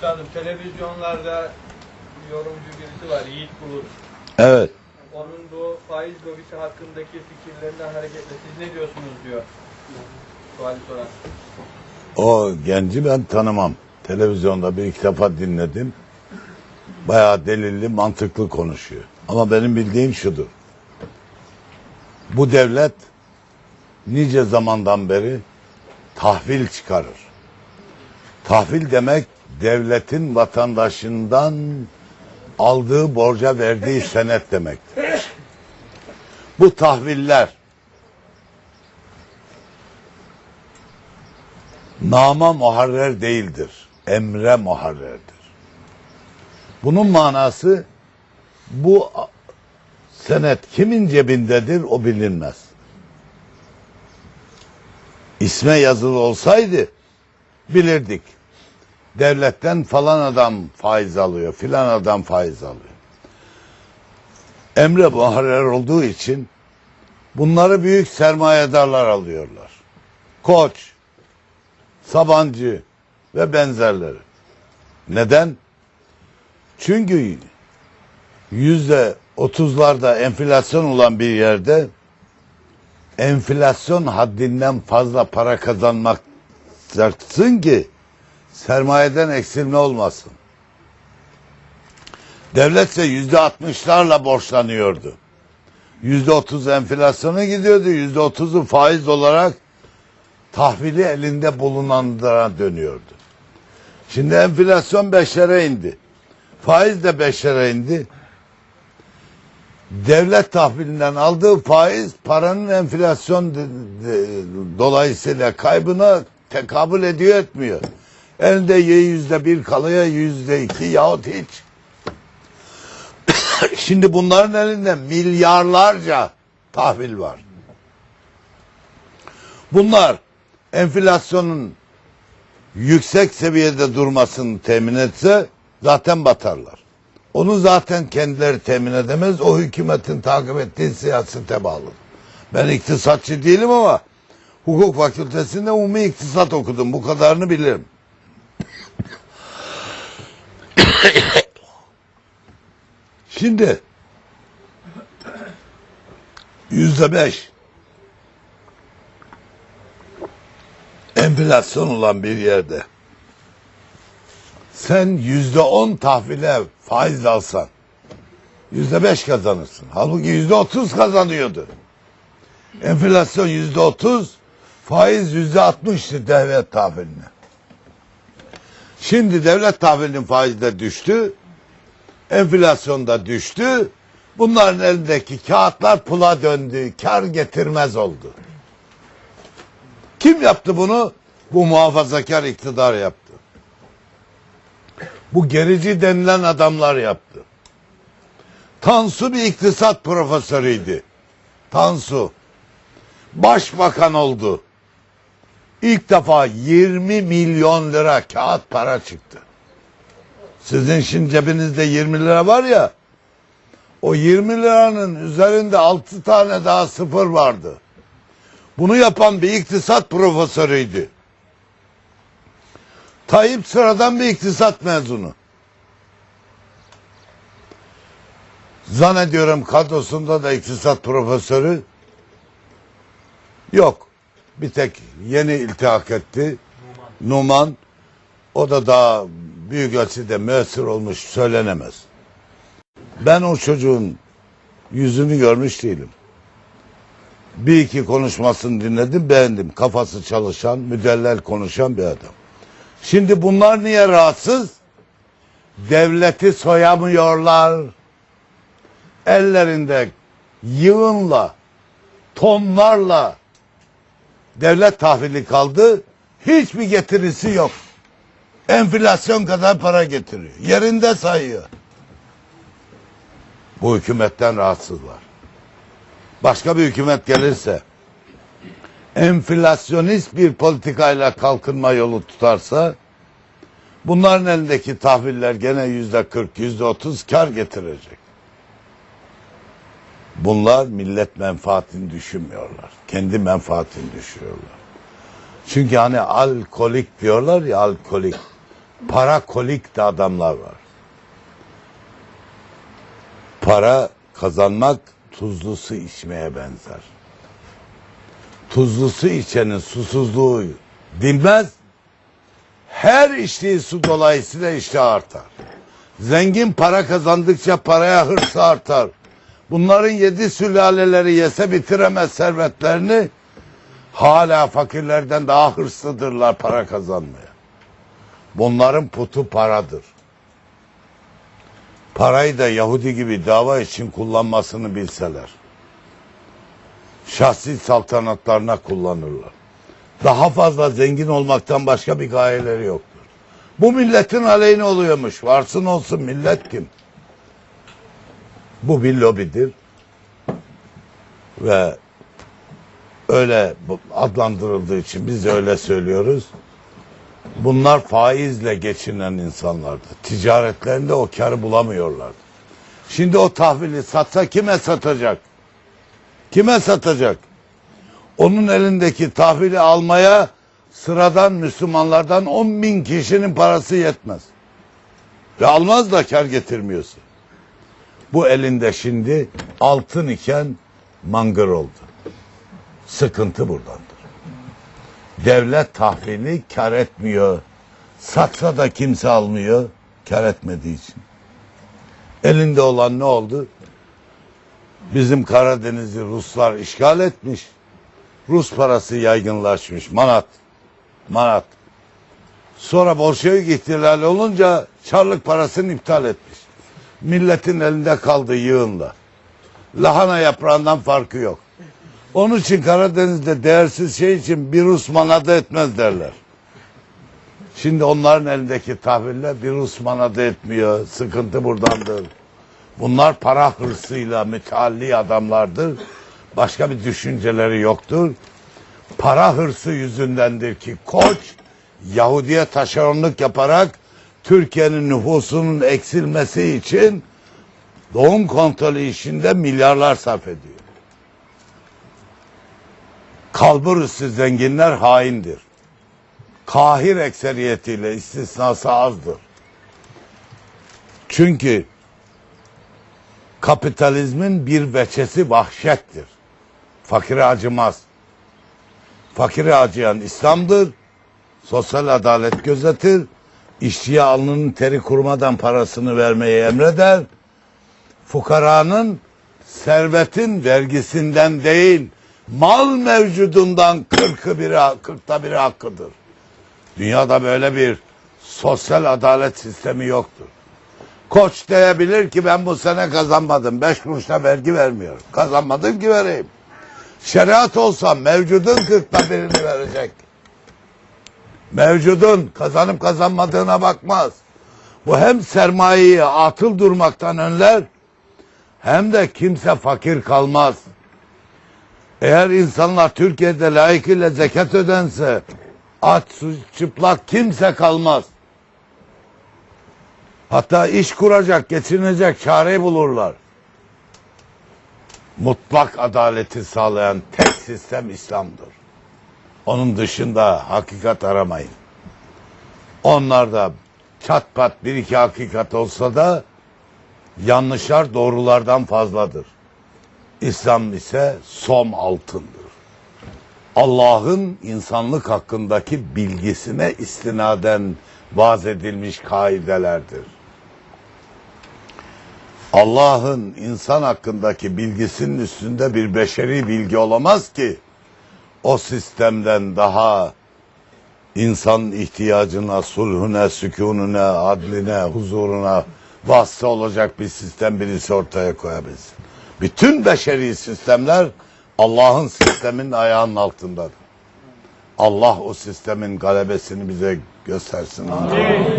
Üstadım televizyonlarda yorumcu birisi var Yiğit Bulut. Evet. Onun bu faiz lobisi hakkındaki fikirlerinden hareketle siz ne diyorsunuz diyor. Suali soran. O genci ben tanımam. Televizyonda bir iki defa dinledim. Bayağı delilli, mantıklı konuşuyor. Ama benim bildiğim şudur. Bu devlet nice zamandan beri tahvil çıkarır. Tahvil demek devletin vatandaşından aldığı borca verdiği senet demektir. Bu tahviller nama muharrer değildir. Emre muharrerdir. Bunun manası bu senet kimin cebindedir o bilinmez. İsme yazılı olsaydı bilirdik. Devletten falan adam faiz alıyor, filan adam faiz alıyor. Emre muharrer olduğu için bunları büyük sermayedarlar alıyorlar. Koç, Sabancı ve benzerleri. Neden? Çünkü yüzde otuzlarda enflasyon olan bir yerde enflasyon haddinden fazla para kazanmak şartsın ki sermayeden eksilme olmasın. Devlet ise yüzde altmışlarla borçlanıyordu. Yüzde otuz enflasyona gidiyordu. Yüzde otuzu faiz olarak tahvili elinde bulunanlara dönüyordu. Şimdi enflasyon beşlere indi. Faiz de beşlere indi. Devlet tahvilinden aldığı faiz paranın enflasyon dolayısıyla kaybına tekabül ediyor etmiyor. Elinde ya yüzde bir kalıyor yüzde iki yahut hiç. Şimdi bunların elinde milyarlarca tahvil var. Bunlar enflasyonun yüksek seviyede durmasını temin etse zaten batarlar. Onu zaten kendileri temin edemez. O hükümetin takip ettiği siyasete bağlı. Ben iktisatçı değilim ama hukuk fakültesinde umumi iktisat okudum. Bu kadarını bilirim. Şimdi yüzde beş enflasyon olan bir yerde sen yüzde on tahvile faiz alsan yüzde beş kazanırsın. Halbuki yüzde otuz kazanıyordu. Enflasyon yüzde otuz, faiz yüzde altmıştı devlet tahviline. Şimdi devlet tahvilinin faizi de düştü, enflasyon da düştü. Bunların elindeki kağıtlar pula döndü, kar getirmez oldu. Kim yaptı bunu? Bu muhafazakar iktidar yaptı. Bu gerici denilen adamlar yaptı. Tansu bir iktisat profesörüydü. Tansu. Başbakan oldu. İlk defa 20 milyon lira kağıt para çıktı. Sizin şimdi cebinizde 20 lira var ya. O 20 liranın üzerinde 6 tane daha sıfır vardı. Bunu yapan bir iktisat profesörüydü. Tayyip sıradan bir iktisat mezunu. Zannediyorum kadrosunda da iktisat profesörü yok. Bir tek yeni iltihak etti. Numan. O da daha büyük ölçüde müessir olmuş söylenemez. Ben o çocuğun yüzünü görmüş değilim. Bir iki konuşmasını dinledim beğendim. Kafası çalışan, müdellel konuşan bir adam. Şimdi bunlar niye rahatsız? Devleti soyamıyorlar. Ellerinde yığınla, tonlarla devlet tahvili kaldı. Hiçbir getirisi yok. Enflasyon kadar para getiriyor. Yerinde sayıyor. Bu hükümetten rahatsızlar. Başka bir hükümet gelirse enflasyonist bir politikayla kalkınma yolu tutarsa bunların elindeki tahviller gene yüzde kırk, yüzde otuz kar getirecek. Bunlar millet menfaatini düşünmüyorlar. Kendi menfaatini düşünüyorlar. Çünkü hani alkolik diyorlar ya alkolik. Para kolik de adamlar var. Para kazanmak tuzlu su içmeye benzer. Tuzlu su içenin susuzluğu dinmez. Her içtiği su dolayısıyla iştah artar. Zengin para kazandıkça paraya hırsı artar. Bunların yedi sülaleleri yese bitiremez servetlerini. Hala fakirlerden daha hırslıdırlar para kazanmaya. Bunların putu paradır. Parayı da Yahudi gibi dava için kullanmasını bilseler. Şahsi saltanatlarına kullanırlar. Daha fazla zengin olmaktan başka bir gayeleri yoktur. Bu milletin aleyhine oluyormuş. Varsın olsun millet kim? Bu bir lobidir. Ve öyle adlandırıldığı için biz de öyle söylüyoruz. Bunlar faizle geçinen insanlardı. Ticaretlerinde o karı bulamıyorlardı. Şimdi o tahvili satsa kime satacak? Kime satacak? Onun elindeki tahvili almaya sıradan Müslümanlardan 10 bin kişinin parası yetmez. Ve almaz da kar getirmiyorsa. Bu elinde şimdi altın iken mangır oldu. Sıkıntı buradandır. Devlet tahvili kar etmiyor. Satsa da kimse almıyor. Kar etmediği için. Elinde olan ne oldu? Bizim Karadeniz'i Ruslar işgal etmiş. Rus parası yaygınlaşmış. Manat. Manat. Sonra Bolşevik ihtilali olunca Çarlık parasını iptal etmiş. Milletin elinde kaldı yığınla. Lahana yaprağından farkı yok. Onun için Karadeniz'de değersiz şey için bir Rus manadı etmez derler. Şimdi onların elindeki tahviller bir Rus manadı etmiyor. Sıkıntı buradandır. Bunlar para hırsıyla mütealli adamlardır. Başka bir düşünceleri yoktur. Para hırsı yüzündendir ki Koç Yahudiye taşeronluk yaparak Türkiye'nin nüfusunun eksilmesi için doğum kontrolü işinde milyarlar sarf ediyor. Kalburüstü zenginler haindir. Kahir ekseriyetiyle istisnası azdır. Çünkü kapitalizmin bir veçesi vahşettir. Fakire acımaz. Fakire acıyan İslam'dır. Sosyal adalet gözetir. İşçiye alnının teri kurumadan parasını vermeyi emreder. Fukaranın servetin vergisinden değil, mal mevcudundan kırkı biri, kırkta biri hakkıdır. Dünyada böyle bir sosyal adalet sistemi yoktur. Koç diyebilir ki ben bu sene kazanmadım. Beş kuruşta vergi vermiyorum. Kazanmadım ki vereyim. Şeriat olsa mevcudun kırkta birini verecek. Mevcudun kazanıp kazanmadığına bakmaz. Bu hem sermayeyi atıl durmaktan önler hem de kimse fakir kalmaz. Eğer insanlar Türkiye'de layıkıyla zekat ödense aç, çıplak kimse kalmaz. Hatta iş kuracak, geçinecek çareyi bulurlar. Mutlak adaleti sağlayan tek sistem İslam'dır. Onun dışında hakikat aramayın. Onlarda çat pat bir iki hakikat olsa da yanlışlar doğrulardan fazladır. İslam ise som altındır. Allah'ın insanlık hakkındaki bilgisine istinaden vaz edilmiş kaidelerdir. Allah'ın insan hakkındaki bilgisinin üstünde bir beşeri bilgi olamaz ki o sistemden daha insan ihtiyacına, sulhüne, sükunune, adline, huzuruna vasıta olacak bir sistem birisi ortaya koyabilsin. Bütün beşeri sistemler Allah'ın sisteminin ayağının altındadır. Allah o sistemin galebesini bize göstersin. Amin.